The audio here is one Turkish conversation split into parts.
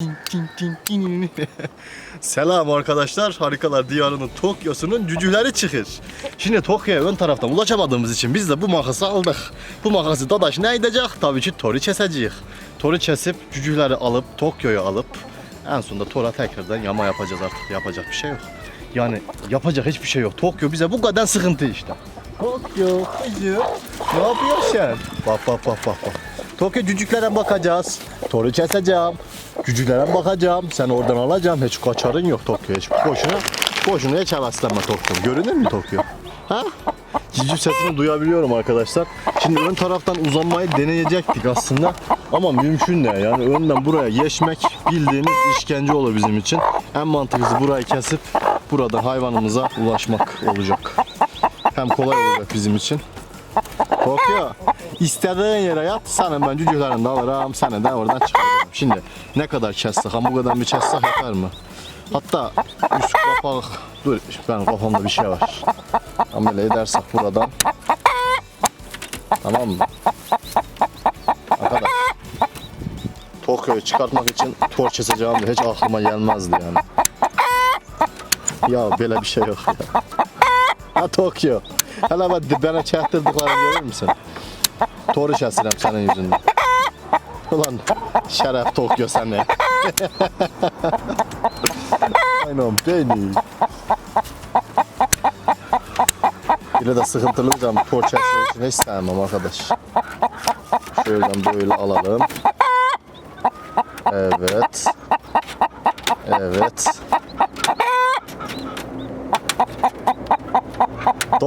Selam arkadaşlar. Harikalar Diyarı'nın Tokyo'sunun cücüleri çıkır. Şimdi Tokyo'ya ön taraftan ulaşamadığımız için biz de bu makası aldık. Bu makası Dadaş ne edecek? Tabii ki Tori kesecek. Tori kesip cücüleri alıp Tokyo'ya alıp en sonunda Tora tekrardan yama yapacağız artık. Yapacak bir şey yok. Yani yapacak hiçbir şey yok. Tokyo bize bu kadar sıkıntı işte. Tokyo, kızım. Ne yapıyorsun sen? Bak bak bak bak bak. Tokyo cücüklere bakacağız. Toru keseceğim. Cücüklere bakacağım. Sen oradan alacağım. Hiç kaçarın yok Tokyo. Hiç boşuna, boşuna hiç heveslenme Tokyo. Görünür mü Tokyo? Ha? Civciv sesini duyabiliyorum arkadaşlar. Şimdi ön taraftan uzanmayı deneyecektik aslında. Ama mümkün değil. Yani önden buraya geçmek bildiğiniz işkence olur bizim için. En mantıklısı burayı kesip buradan hayvanımıza ulaşmak olacak. Hem kolay olacak bizim için. Tokyo. İstediğin yere yat. Senin ben cücüklerini de alırım. Seni de oradan çıkarırım. Şimdi ne kadar kessek kadar bir kessek yeter mi? Hatta üst kapak... Dur ben kafamda bir şey var. Amele edersek buradan. Tamam mı? Arkadaş. Tokyo'yu çıkartmak için tor keseceğim hiç aklıma gelmezdi yani. Ya böyle bir şey yok ya. Ha Tokyo. Hele bak dibine çektirdiklerini görür müsün? Toru kesirem senin yüzünden. Ulan şeref Tokyo seni. Aynen beni. Yine de sıkıntılı bir zaman tor kesmek için hiç sevmem arkadaş. Şöyle böyle alalım. Evet. Evet.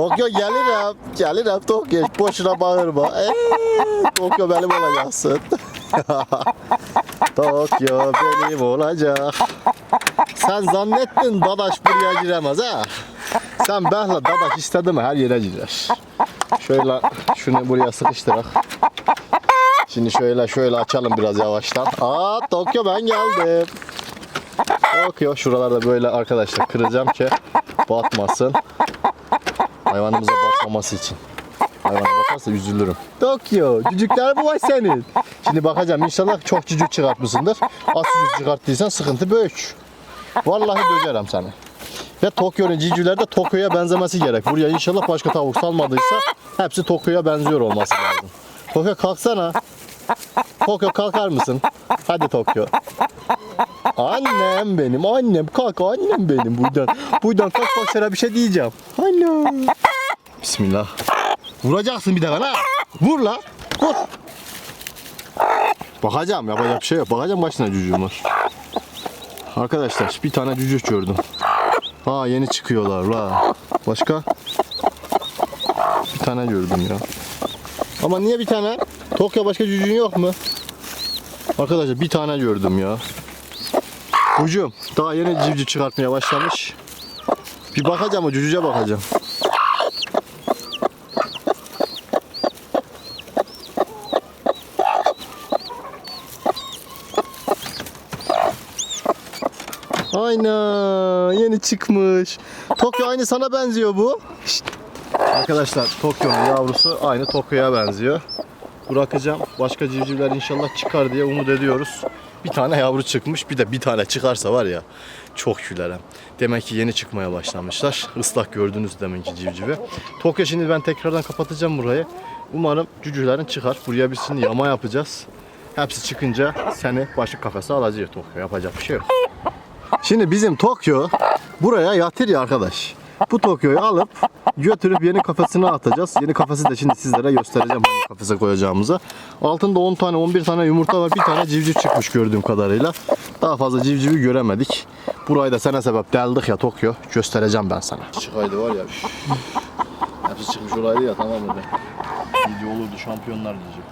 Tokyo gelirim. Gelirim Tokyo. Boşuna bağırma. Tokyo benim olacaksın. Tokyo benim olacak. Sen zannettin Dadaş buraya giremez ha? Sen benle Dadaş istedi mi her yere girer. Şöyle şunu buraya sıkıştırak. Şimdi şöyle şöyle açalım biraz yavaştan. Aa Tokyo ben geldim. Tokyo şuralarda böyle arkadaşlar kıracağım ki batmasın. Hayvanımıza batmaması için. Hayvana bakarsa üzülürüm. Tokyo, cücükler mi var senin? Şimdi bakacağım inşallah çok cücük çıkartmışsındır. Az cücük çıkarttıysan sıkıntı büyük. Vallahi döcerim seni. Ve Tokyo'nun civcivleri de Tokyo'ya benzemesi gerek. Buraya inşallah başka tavuk salmadıysa hepsi Tokyo'ya benziyor olması lazım. Tokyo kalksana. Tokyo kalkar mısın? Hadi Tokyo. Annem benim, annem kalk, annem benim buradan. Buradan kalk bak sana bir şey diyeceğim. Annem. Bismillah. Vuracaksın bir de bana. Vur la. Vur. Bakacağım yapacak bir şey yok. Bakacağım kaç tane cücüğüm var. Arkadaşlar bir tane cücük gördüm. Ha yeni çıkıyorlar la. Başka? Bir tane gördüm ya. Ama niye bir tane? Tokyo başka cücüğün yok mu? Arkadaşlar bir tane gördüm ya. Ucum daha yeni civciv çıkartmaya başlamış. Bir bakacağım o cücüğe bakacağım. Aynen yeni çıkmış. Tokyo aynı sana benziyor bu. Şşt. Arkadaşlar Tokyo'nun yavrusu aynı Tokyo'ya benziyor. Bırakacağım. Başka civcivler inşallah çıkar diye umut ediyoruz. Bir tane yavru çıkmış. Bir de bir tane çıkarsa var ya çok gülerim. Demek ki yeni çıkmaya başlamışlar. Islak gördünüz demek ki civcivi. Tokyo şimdi ben tekrardan kapatacağım burayı. Umarım cücülerin çıkar. Buraya bir şimdi yama yapacağız. Hepsi çıkınca seni başka kafese alacak Tokyo. Yapacak bir şey yok. Şimdi bizim Tokyo buraya yatır ya arkadaş. Bu Tokyo'yu alıp götürüp yeni kafesine atacağız. Yeni kafesi de şimdi sizlere göstereceğim hangi kafese koyacağımızı. Altında 10 tane 11 tane yumurta var. Bir tane civciv çıkmış gördüğüm kadarıyla. Daha fazla civcivi göremedik. Burayı da sana sebep deldik ya Tokyo. Göstereceğim ben sana. Çıkaydı var ya. Hepsi çıkmış olaydı ya tamam mı? Video olurdu şampiyonlar diyeceğim.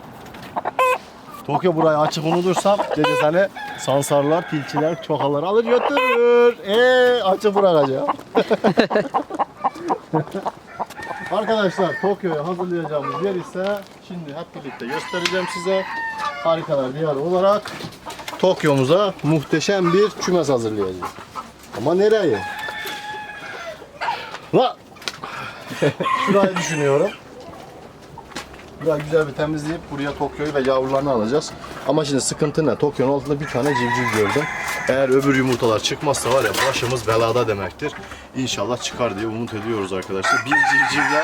Tokyo burayı açık unutursam gece seni sansarlar, tilkiler, çokalar alır götürür. Eee açık bırakacağım. Arkadaşlar Tokyo'ya hazırlayacağımız yer ise şimdi hep birlikte göstereceğim size. Harikalar diyarı olarak Tokyo'muza muhteşem bir kümes hazırlayacağız. Ama nereye? La! Şurayı düşünüyorum. Burayı güzel bir temizleyip buraya Tokyo'yu ve yavrularını alacağız. Ama şimdi sıkıntı ne? Tokyo'nun altında bir tane civciv gördüm. Eğer öbür yumurtalar çıkmazsa var ya başımız belada demektir. İnşallah çıkar diye umut ediyoruz arkadaşlar. Bir civcivle,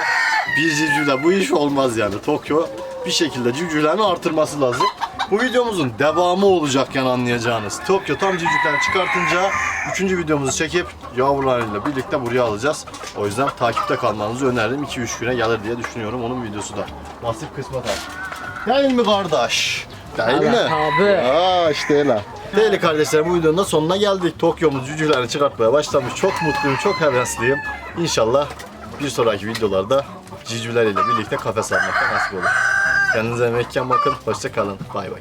bir civcivle bu iş olmaz yani. Tokyo bir şekilde civcivlerini artırması lazım. Bu videomuzun devamı olacak yani anlayacağınız. Tokyo tam civcivlerini çıkartınca üçüncü videomuzu çekip yavrularıyla birlikte buraya alacağız. O yüzden takipte kalmanızı öneririm. 2-3 güne gelir diye düşünüyorum onun videosu da. Nasip kısmet abi. Değil mi kardeş? Değil mi? Abi. Aa işte öyle. Değerli kardeşlerim bu videonun da sonuna geldik. Tokyo'muz cücülerini çıkartmaya başlamış. Çok mutluyum, çok hevesliyim. İnşallah bir sonraki videolarda cücüler ile birlikte kafes almakta nasip olur. Kendinize mekken bakın. Hoşça kalın. Bay bay.